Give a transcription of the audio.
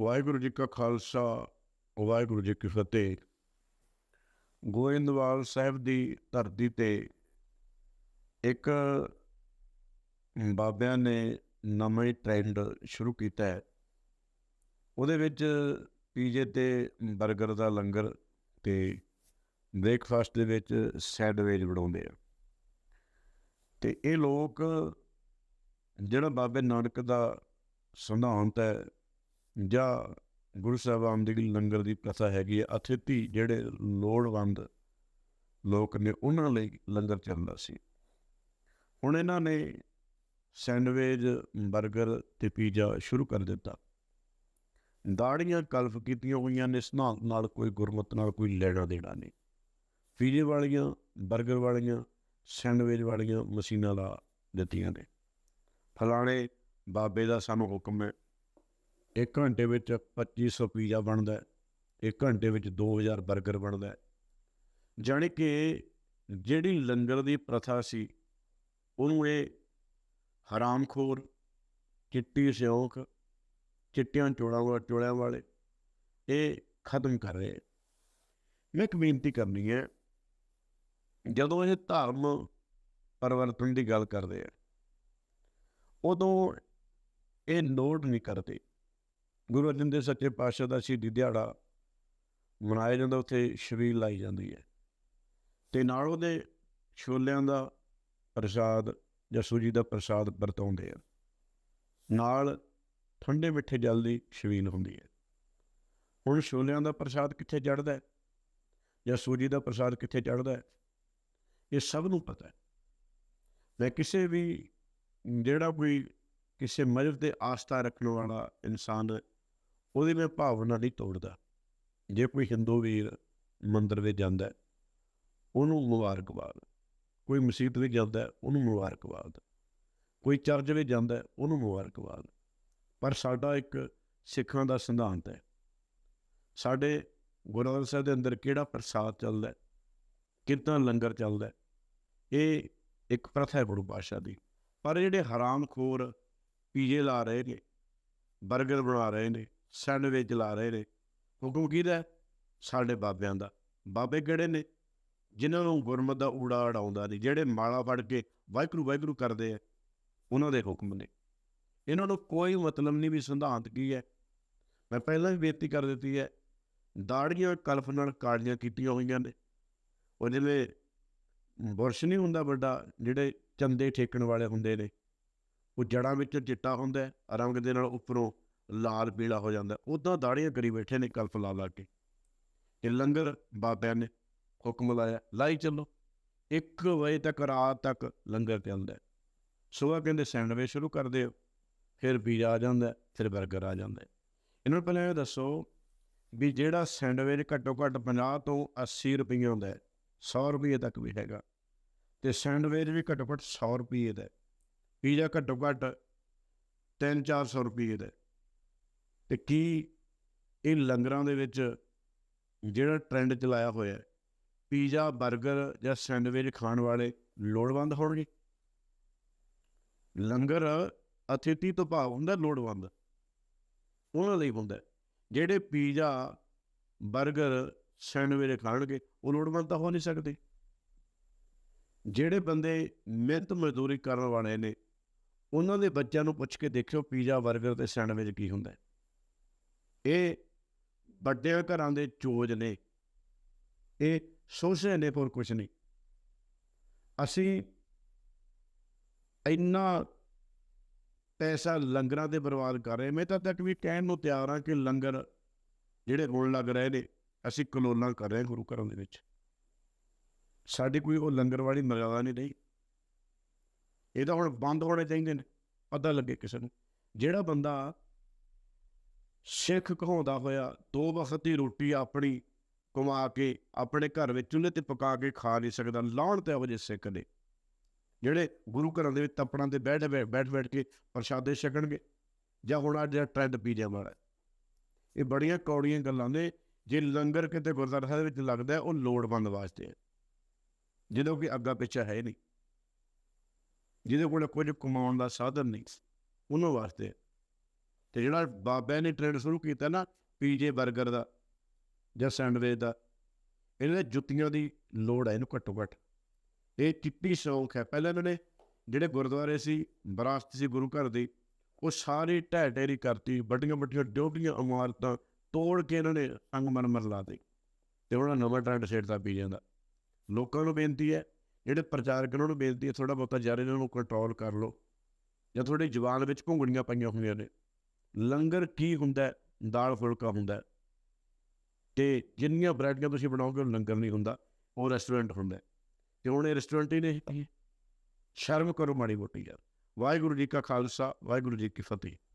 ਵਾਹਿਗੁਰੂ ਜੀ ਕਾ ਖਾਲਸਾ, ਵਾਹਿਗੁਰੂ ਜੀ ਕੀ ਫਤਿਹ। ਗੋਇੰਦਵਾਲ ਸਾਹਿਬ ਦੀ ਧਰਤੀ ਤੇ ਇੱਕ ਬਾਬਿਆਂ ਨੇ ਨਵੇਂ ਹੀ ਟ੍ਰੈਂਡ ਸ਼ੁਰੂ ਕੀਤਾ ਹੈ। ਉਹਦੇ ਵਿੱਚ ਪੀਜੇ ਤੇ 버ਗਰ ਦਾ ਲੰਗਰ ਤੇ ਬ੍ਰੇਕਫਾਸਟ ਦੇ ਵਿੱਚ ਸੈਂਡਵਿਚ ਬਣਾਉਂਦੇ ਆ। ਤੇ ਇਹ ਲੋਕ, ਜਿਹੜਾ ਬਾਬੇ ਨਾਨਕ ਦਾ ਸਿਧਾਂਤ ਹੈ ਜਾਂ ਗੁਰੂ ਸਾਹਿਬਾਨ ਦੀ ਲੰਗਰ ਦੀ ਪ੍ਰਥਾ ਹੈਗੀ ਹੈ, ਅਥਿਤੀ ਜਿਹੜੇ ਲੋੜਵੰਦ ਲੋਕ ਨੇ, ਉਹਨਾਂ ਲਈ ਲੰਗਰ ਚੱਲਦਾ ਸੀ। ਹੁਣ ਇਹਨਾਂ ਨੇ ਸੈਂਡਵਿਚ 버ਗਰ ਤੇ ਪੀਜ਼ਾ ਸ਼ੁਰੂ ਕਰ ਦਿੱਤਾ। ਦਾੜੀਆਂ ਕਲਫ ਕੀਤੀਆਂ ਹੋਈਆਂ ਨੇ ਸਿਧਾਂਤ ਨਾਲ ਕੋਈ ਗੁਰਮਤ ਨਾਲ ਕੋਈ ਲੈਣਾ ਦੇਣਾ ਨਹੀਂ। ਪੀਜ਼ੇ ਵਾਲੀਆਂ 버ਗਰ ਵਾਲੀਆਂ, ਸੈਂਡਵਿਚ ਵਾਲੀਆਂ ਮਸ਼ੀਨਾਂ ਲਾ ਦਿੱਤੀਆਂ ਨੇ। ਫਲਾਣੇ ਬਾਬੇ ਦਾ ਸਾਨੂੰ ਹੁਕਮ ਹੈ ਇੱਕ ਘੰਟੇ ਵਿੱਚ 2500 ਪੀਜ਼ਾ ਬਣਦਾ ਹੈ, ਇੱਕ ਘੰਟੇ ਵਿੱਚ 2000 버ਗਰ ਬਣਦਾ ਹੈ। ਜਾਣੀ ਕਿ ਜਿਹੜੀ ਲੰਗਰ ਦੀ ਪ੍ਰਥਾ ਸੀ, ਉਹਨੂੰ ਇਹ ਹਰਾਮਖੋਰ, ਚਿੱਟੀ ਸਿਉਂਕ ਚਿੱਟੀਆਂ ਚੋੜਾਂ ਵਾਲੇ ਚੋੜਿਆਂ ਵਾਲੇ, ਇਹ ਖਤਮ ਕਰ ਰਹੇ ਮੈਂ ਇੱਕ ਬੇਨਤੀ ਕਰਨੀ ਹੈ, ਜਦੋਂ ਇਹ ਧਰਮ ਪਰਿਵਰਤਨ ਦੀ ਗੱਲ ਕਰਦੇ ਆ, ਉਦੋਂ ਇਹ ਨੋਟ ਨਹੀਂ ਕਰਦੇ। ਗੁਰੂ ਅਰਜਨ ਦੇਵ ਸੱਚੇ ਪਾਤਸ਼ਾਹ ਦਾ ਸ਼ਹੀਦੀ ਦਿਹਾੜਾ ਮਨਾਇਆ ਜਾਂਦਾ, ਉੱਥੇ ਸ਼ਬੀਲ ਲਾਈ ਜਾਂਦੀ ਹੈ। ਤੇ ਨਾਲ ਉਹਦੇ ਛੋਲਿਆਂ ਦਾ ਪ੍ਰਸਾਦ ਜਾਂ ਸੂਜੀ ਦਾ ਪ੍ਰਸਾਦ ਵਰਤਾਉਂਦੇ ਆ। ਨਾਲ ਠੰਡੇ ਮਿੱਠੇ ਜਲ ਦੀ ਸ਼ਬੀਲ ਹੁੰਦੀ ਹੈ। ਹੁਣ ਛੋਲਿਆਂ ਦਾ ਪ੍ਰਸਾਦ ਕਿੱਥੇ ਚੜਦਾ ਹੈ? ਜਾਂ ਸੂਜੀ ਦਾ ਪ੍ਰਸਾਦ ਕਿੱਥੇ ਚੜਦਾ ਹੈ? ਇਹ ਸਭ ਨੂੰ ਪਤਾ ਹੈ। ਮੈਂ ਕਿਸੇ ਵੀ, ਜਿਹੜਾ ਕੋਈ ਕਿਸੇ ਮਜ਼ਹਬ ਤੇ ਆਸਥਾ ਰੱਖਣ ਵਾਲਾ ਇਨਸਾਨ ਉਹਦੀ ਮੈਂ ਭਾਵਨਾ ਨਹੀਂ ਤੋੜਦਾ। ਜੇ ਕੋਈ ਹਿੰਦੂ ਵੀਰ ਮੰਦਰ ਵਿੱਚ ਜਾਂਦਾ ਉਹਨੂੰ ਮੁਬਾਰਕਬਾਦ। ਕੋਈ ਮਸਜਿਦ ਵਿੱਚ ਜਾਂਦਾ ਉਹਨੂੰ ਮੁਬਾਰਕਬਾਦ। ਕੋਈ ਚਰਚ ਵਿੱਚ ਜਾਂਦਾ ਉਹਨੂੰ ਮੁਬਾਰਕਬਾਦ। ਪਰ ਸਾਡਾ ਇੱਕ ਸਿੱਖਾਂ ਦਾ ਸਿਧਾਂਤ ਹੈ। ਸਾਡੇ ਗੁਰੂ ਗ੍ਰੰਥ ਸਾਹਿਬ ਦੇ ਅੰਦਰ ਕਿਹੜਾ ਪ੍ਰਸਾਦ ਚੱਲਦਾ ਹੈ? ਕਿੰਨਾ ਲੰਗਰ ਚੱਲਦਾ ਇਹ ਇੱਕ ਪ੍ਰਥਾ ਹੈ ਗੁਰੂ ਪਾਤਸ਼ਾਹ ਦੀ। ਪਰ ਜਿਹੜੇ ਹਰਾਮਖੋਰ ਪੀਜੇ ਲਾ ਰਹੇ ਨੇ 버ਗਰ ਬਣਾ ਰਹੇ ਨੇ ਸੈਂਡਵਿਚ ਲਾ ਰਹੇ ਨੇ। ਹੁਕਮ ਕਿਹਦਾ ਸਾਡੇ ਬਾਬਿਆਂ ਦਾ। ਬਾਬੇ ਕਿਹੜੇ ਨੇ? ਜਿਨ੍ਹਾਂ ਨੂੰ ਗੁਰਮਤ ਦਾ ਊੜਾ ਅੜਾਉਂਦਾ ਨਹੀਂ ਜਿਹੜੇ ਮਾਲਾ ਫੜ ਕੇ ਵਾਹਿਗੁਰੂ ਵਾਹਿਗੁਰੂ ਕਰਦੇ ਆ, ਉਹਨਾਂ ਦੇ ਹੁਕਮ ਨੇ। ਇਹਨਾਂ ਨੂੰ ਕੋਈ ਮਤਲਬ ਨਹੀਂ ਵੀ ਸਿਧਾਂਤ ਕੀ ਹੈ। ਮੈਂ ਪਹਿਲਾਂ ਵੀ ਬੇਨਤੀ ਕਰ ਦਿੱਤੀ ਹੈ, ਦਾੜੀਆਂ ਕਲਫ ਨਾਲ ਕਾਲੀਆਂ ਕੀਤੀਆਂ ਹੋਈਆਂ ਨੇ। ਉਹ ਜਿਵੇਂ ਬੁਰਸ਼ ਨਹੀਂ ਹੁੰਦਾ ਵੱਡਾ, ਜਿਹੜੇ ਚੰਦੇ ਠੇਕਣ ਵਾਲੇ ਹੁੰਦੇ ਨੇ, ਉਹ ਜੜਾਂ ਵਿੱਚ ਚਿੱਟਾ ਹੁੰਦਾ ਰੰਗ ਦੇ ਨਾਲ ਉੱਪਰੋਂ ਲਾਲ ਪੀਲਾ ਹੋ ਜਾਂਦਾ। ਉਦਾਂ ਦਾੜੀਆਂ ਕਰੀ ਬੈਠੇ ਨੇ ਕਲਫ ਲਾ ਲਾ ਕੇ। ਇਹ ਲੰਗਰ ਬਾਬਿਆਂ ਨੇ ਹੁਕਮ ਲਾਇਆ, ਲਾਈ ਚੱਲੋ। 1 ਵਜੇ ਤੱਕ, ਰਾਤ ਤੱਕ ਲੰਗਰ ਚੱਲਦਾ ਸਵੇਰ ਕਹਿੰਦੇ, ਸੈਂਡਵਿਚ ਸ਼ੁਰੂ ਕਰਦੇ ਹੋ ਫਿਰ ਪੀਜ਼ਾ ਆ ਜਾਂਦਾ, ਫਿਰ 버ਗਰ ਆ ਜਾਂਦਾ। ਇਹਨਾਂ ਨੂੰ ਪਹਿਲਾਂ ਇਹ ਦੱਸੋ ਵੀ ਜਿਹੜਾ ਸੈਂਡਵਿਚ ਘੱਟੋ ਘੱਟ 50 ਤੋਂ 80 ਰੁਪਏ ਹੁੰਦਾ ਹੈ 100 ਰੁਪਏ ਤੱਕ ਵੀ ਹੈਗਾ। ਤੇ ਸੈਂਡਵਿਚ ਵੀ ਘੱਟੋ ਘੱਟ 100 ਰੁਪਏ ਦਾ ਪੀਜ਼ਾ ਘੱਟੋ ਘੱਟ 3-400 ਰੁਪਏ ਦਾ ਤੇ ਕੀ ਇਹ ਲੰਗਰਾਂ ਦੇ ਵਿੱਚ ਜਿਹੜਾ ਟ੍ਰੈਂਡ ਚਲਾਇਆ ਹੋਇਆ ਹੈ ਪੀਜ਼ਾ 버ਗਰ ਜਾਂ ਸੈਂਡਵਿਚ ਖਾਣ ਵਾਲੇ ਲੋੜਵੰਦ ਹੋਣਗੇ? ਲੰਗਰ ਅਤਿਥੀ ਤੋਂ ਭਾਵ ਹੁੰਦਾ ਲੋੜਵੰਦ। ਉਹਨਾਂ ਲਈ ਹੁੰਦਾ ਜਿਹੜੇ ਪੀਜ਼ਾ 버ਗਰ ਸੈਂਡਵਿਚ ਖਾਣਗੇ, ਉਹ ਲੋੜਵੰਦ ਤਾਂ ਹੋ ਨਹੀਂ ਸਕਦੇ। ਜਿਹੜੇ ਬੰਦੇ ਮਿਹਨਤ ਮਜ਼ਦੂਰੀ ਕਰਨ ਵਾਲੇ ਨੇ, ਉਹਨਾਂ ਦੇ ਬੱਚਿਆਂ ਨੂੰ ਪੁੱਛ ਕੇ ਦੇਖਿਓ ਪੀਜ਼ਾ 버ਗਰ ਤੇ ਸੈਂਡਵਿਚ ਕੀ ਹੁੰਦਾ ਇਹ ਵੱਡਿਆਂ ਘਰਾਂ ਦੇ ਚੋਜ ਨੇ। ਇਹ ਸੋਚਦੇ ਨੇ ਪਰ ਕੁਝ ਨਹੀਂ। ਅਸੀਂ ਇੰਨਾ ਪੈਸਾ ਲੰਗਰਾਂ ਤੇ ਬਰਬਾਦ ਕਰ ਰਹੇ ਮੈਂ ਤਾਂ ਤੱਕ ਵੀ ਕਹਿਣ ਨੂੰ ਤਿਆਰ ਹਾਂ ਕਿ ਲੰਗਰ ਜਿਹੜੇ ਹੋਣ ਲੱਗ ਰਹੇ ਨੇ, ਅਸੀਂ ਕਲੋਲਾਂ ਕਰ ਰਹੇ ਹਾਂ ਗੁਰੂ ਘਰਾਂ ਦੇ ਵਿੱਚ। ਸਾਡੀ ਕੋਈ ਉਹ ਲੰਗਰ ਵਾਲੀ ਮਰਿਆਦਾ ਨਹੀਂ ਰਹੀ। ਇਹ ਤਾਂ ਹੁਣ ਬੰਦ ਹੋਣੇ ਚਾਹੀਦੇ ਨੇ। ਪਤਾ ਲੱਗੇ ਕਿਸੇ ਨੂੰ। ਜਿਹੜਾ ਬੰਦਾ ਸਿੱਖ ਕਹਾਉਂਦਾ ਹੋਇਆ, ਦੋ ਵਕਤ ਦੀ ਰੋਟੀ ਆਪਣੀ ਕਮਾ ਕੇ, ਆਪਣੇ ਘਰ ਵਿੱਚ ਚੁੱਲ੍ਹੇ ਤੇ ਪਕਾ ਕੇ ਖਾ ਨਹੀਂ ਸਕਦਾ। ਲਾਉਣ ਤੇ ਵਜੇ ਸਿੱਖ ਨੇ। ਜਿਹੜੇ ਗੁਰੂ ਘਰਾਂ ਦੇ ਵਿੱਚ ਤਪੜਾਂ ਤੇ ਬੈਠ ਬੈਠ ਬੈਠ ਬੈਠ ਕੇ ਪ੍ਰਸ਼ਾਦੇ ਛਕਣਗੇ, ਜਾਂ ਹੁਣ ਅੱਜ ਦਾ ਪੀ ਪੀਜਾ ਵਾਲਾ ਇਹ ਬੜੀਆਂ ਕੌੜੀਆਂ ਗੱਲਾਂ ਨੇ, ਜੇ ਲੰਗਰ ਕਿਤੇ ਗੁਰਦੁਆਰਾ ਸਾਹਿਬ ਵਿੱਚ ਲੱਗਦਾ, ਉਹ ਲੋੜਵੰਦ ਵਾਸਤੇ ਹੈ। ਜਦੋਂ ਕਿ ਅੱਗਾ ਪਿੱਛਾ ਹੈ ਨਹੀਂ। ਜਿਹਦੇ ਕੋਲ ਕੁਝ ਕਮਾਉਣ ਦਾ ਸਾਧਨ ਨਹੀਂ, ਉਹਨਾਂ ਵਾਸਤੇ ਤੇ ਜਿਹੜਾ ਬਾਬਿਆਂ ਨੇ ਟ੍ਰੈਂਡ ਸ਼ੁਰੂ ਕੀਤਾ ਨਾ ਪੀਜੇ 버ਗਰ ਦਾ ਜਾਂ ਸੈਂਡਵਿਚ ਦਾ, ਇਹਨਾਂ ਦੇ ਜੁੱਤੀਆਂ ਦੀ ਲੋੜ ਹੈ ਇਹਨੂੰ ਘੱਟੋ ਘੱਟ। ਇਹ ਚਿੱਟੀ ਸ਼ੌਂਕ ਹੈ। ਪਹਿਲਾਂ ਇਹਨਾਂ ਨੇ ਜਿਹੜੇ ਗੁਰਦੁਆਰੇ ਸੀ, ਵਿਰਾਸਤ ਸੀ ਗੁਰੂ ਘਰ ਦੀ, ਉਹ ਸਾਰੀ ਢਹਿ ਢੇਰੀ ਕਰਤੀ, ਵੱਡੀਆਂ ਵੱਡੀਆਂ ਡੋਬੀਆਂ ਇਮਾਰਤਾਂ ਤੋੜ ਕੇ ਇਹਨਾਂ ਨੇ ਸੰਗਮਰਮਰ ਲਾ ਦੇ ਤੇ ਉਹਨਾਂ ਨਵਾਂ ਟ੍ਰੈਂਡ ਛੇੜਤਾ ਪੀਜਿਆਂ ਦਾ। ਲੋਕਾਂ ਨੂੰ ਬੇਨਤੀ ਹੈ, ਜਿਹੜੇ ਪ੍ਰਚਾਰਕ ਉਹਨਾਂ ਨੂੰ ਬੇਨਤੀ ਹੈ ਥੋੜਾ ਬਹੁਤਾ ਯਾਰ ਇਹਨਾਂ ਨੂੰ ਕੰਟਰੋਲ ਕਰ ਲਓ। ਜਾਂ ਤੁਹਾਡੀ ਜਵਾਨ ਵਿੱਚ ਘੁੰਗੜੀਆਂ ਪਈਆਂ ਹੋਈਆਂ ਨੇ। ਲੰਗਰ ਕੀ ਹੁੰਦਾ ਦਾਲ ਫੁਲਕਾ ਹੁੰਦਾ ਹੈ। ਤੇ ਜਿੰਨੀਆਂ ਵੈਰਾਈਟੀਆਂ ਤੁਸੀਂ ਬਣਾਓਗੇ, ਉਹ ਲੰਗਰ ਨਹੀਂ ਹੁੰਦਾ, ਉਹ ਰੈਸਟੋਰੈਂਟ ਹੁੰਦਾ ਹੈ। ਤੇ ਹੁਣ ਇਹ ਰੈਸਟੋਰੈਂਟ ਹੀ ਨਹੀਂ ਸ਼ਰਮ ਕਰੋ ਮਾੜੀ ਮੋਟੀ ਯਾਰ ਵਾਹਿਗੁਰੂ ਜੀ ਕਾ ਖਾਲਸਾ, ਵਾਹਿਗੁਰੂ ਜੀ ਕੀ ਫਤਿਹ